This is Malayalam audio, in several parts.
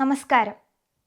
നമസ്കാരം.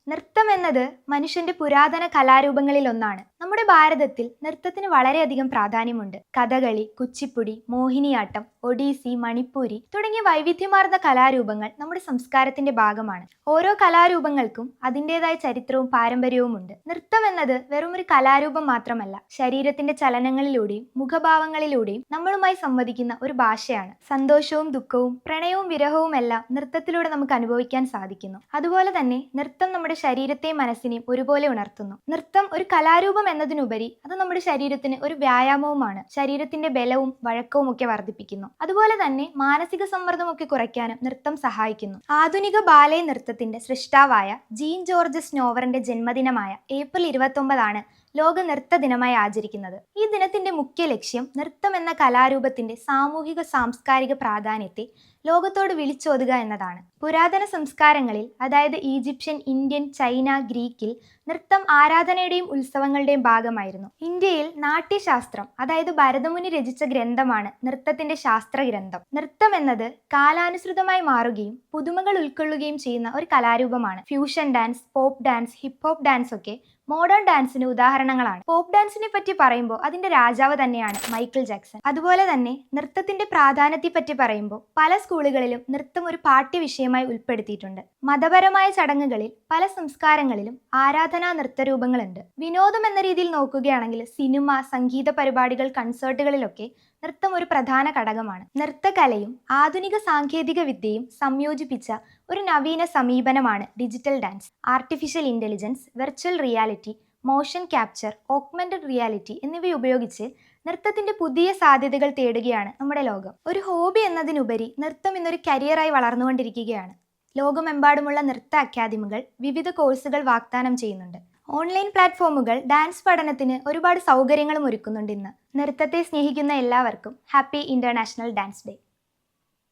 നൃത്തം എന്നത് മനുഷ്യന്റെ പുരാതന കലാരൂപങ്ങളിൽ ഒന്നാണ്. നമ്മുടെ ഭാരതത്തിൽ നൃത്തത്തിന് വളരെയധികം പ്രാധാന്യമുണ്ട്. കഥകളി കുച്ചിപ്പുടി മോഹിനിയാട്ടം ഒഡീസി മണിപ്പൂരി തുടങ്ങിയ വൈവിധ്യമാർന്ന കലാരൂപങ്ങൾ നമ്മുടെ സംസ്കാരത്തിന്റെ ഭാഗമാണ്. ഓരോ കലാരൂപങ്ങൾക്കും അതിന്റെതായ ചരിത്രവും പാരമ്പര്യവും ഉണ്ട് നൃത്തം എന്നത് വെറും ഒരു കലാരൂപം മാത്രമല്ല ശരീരത്തിന്റെ ചലനങ്ങളിലൂടെയും മുഖഭാവങ്ങളിലൂടെയും നമ്മളുമായി സംവദിക്കുന്ന ഒരു ഭാഷയാണ്. സന്തോഷവും ദുഃഖവും പ്രണയവും വിരഹവും എല്ലാം നൃത്തത്തിലൂടെ നമുക്ക് അനുഭവിക്കാൻ സാധിക്കുന്നു. അതുപോലെ തന്നെ നൃത്തം നമ്മുടെ ശരീരത്തെയും മനസ്സിനെയും ഒരുപോലെ ഉണർത്തുന്നു. നൃത്തം ഒരു കലാരൂപം എന്നതിനുപരി അത് നമ്മുടെ ശരീരത്തിന് ഒരു വ്യായാമവുമാണ്. ശരീരത്തിന്റെ ബലവും വഴക്കവും ഒക്കെ വർദ്ധിപ്പിക്കുന്നു. അതുപോലെ തന്നെ മാനസിക സമ്മർദ്ദമൊക്കെ കുറയ്ക്കാനും നൃത്തം സഹായിക്കുന്നു. ആധുനിക ബാലേ നൃത്തത്തിന്റെ സൃഷ്ടാവായ ജീൻ ജോർജ് സ്നോവറിന്റെ ജന്മദിനമായ ഏപ്രിൽ ഇരുപത്തൊമ്പതാണ് ലോക നൃത്ത ദിനമായി ആചരിക്കുന്നത്. ഈ ദിനത്തിന്റെ മുഖ്യ ലക്ഷ്യം നൃത്തം എന്ന കലാരൂപത്തിന്റെ സാമൂഹിക സാംസ്കാരിക പ്രാധാന്യത്തെ ലോകത്തോട് വിളിച്ചോതുക എന്നതാണ്. പുരാതന സംസ്കാരങ്ങളിൽ അതായത് ഈജിപ്ഷ്യൻ ഇന്ത്യൻ ചൈന ഗ്രീക്കിൽ നൃത്തം ആരാധനയുടെയും ഉത്സവങ്ങളുടെയും ഭാഗമായിരുന്നു. ഇന്ത്യയിൽ നാട്യശാസ്ത്രം അതായത് ഭരതമുനി രചിച്ച ഗ്രന്ഥമാണ് നൃത്തത്തിന്റെ ശാസ്ത്ര ഗ്രന്ഥം നൃത്തം എന്നത് കാലാനുസൃതമായി മാറുകയും പുതുമകൾ ഉൾക്കൊള്ളുകയും ചെയ്യുന്ന ഒരു കലാരൂപമാണ്. Fusion dance pop dance hip hop dance ഒക്കെ മോഡേൺ ഡാൻസിന് ഉദാഹരണങ്ങളാണ്. പോപ്പ് ഡാൻസിനെ പറ്റി പറയുമ്പോൾ അതിന്റെ രാജാവ് തന്നെയാണ് മൈക്കിൾ ജാക്സൺ. അതുപോലെ തന്നെ നൃത്തത്തിന്റെ പ്രാധാന്യത്തെ പറ്റി പറയുമ്പോൾ പല സ്കൂളുകളിലും നൃത്തം ഒരു പാഠ്യ വിഷയമായി ഉൾപ്പെടുത്തിയിട്ടുണ്ട്. മതപരമായ ചടങ്ങുകളിൽ പല സംസ്കാരങ്ങളിലും ആരാധനാ നൃത്തരൂപങ്ങളുണ്ട് വിനോദം എന്ന രീതിയിൽ നോക്കുകയാണെങ്കിൽ സിനിമ സംഗീത പരിപാടികൾ കൺസേർട്ടുകളിലൊക്കെ നൃത്തം ഒരു പ്രധാന ഘടകമാണ്. നൃത്തകലയും ആധുനിക സാങ്കേതിക വിദ്യയും സംയോജിപ്പിച്ച ഒരു നവീന സമീപനമാണ് digital dance. Artificial intelligence virtual reality motion capture augmented reality എന്നിവ ഉപയോഗിച്ച് നൃത്തത്തിന്റെ പുതിയ സാധ്യതകൾ തേടുകയാണ് നമ്മുടെ ലോകം. ഒരു ഹോബി എന്നതിനുപരി നൃത്തം ഇന്നൊരു കരിയറായി വളർന്നുകൊണ്ടിരിക്കുകയാണ്. ലോകമെമ്പാടുമുള്ള നൃത്ത അക്കാദമികൾ വിവിധ കോഴ്സുകൾ വാഗ്ദാനം ചെയ്യുന്നുണ്ട്. ഓൺലൈൻ പ്ലാറ്റ്ഫോമുകൾ ഡാൻസ് പഠനത്തിന് ഒരുപാട് സൗകര്യങ്ങളും ഒരുക്കുന്നുണ്ട് ഇന്ന്. നൃത്തത്തെ സ്നേഹിക്കുന്ന എല്ലാവർക്കും ഹാപ്പി ഇന്റർനാഷണൽ ഡാൻസ് ഡേ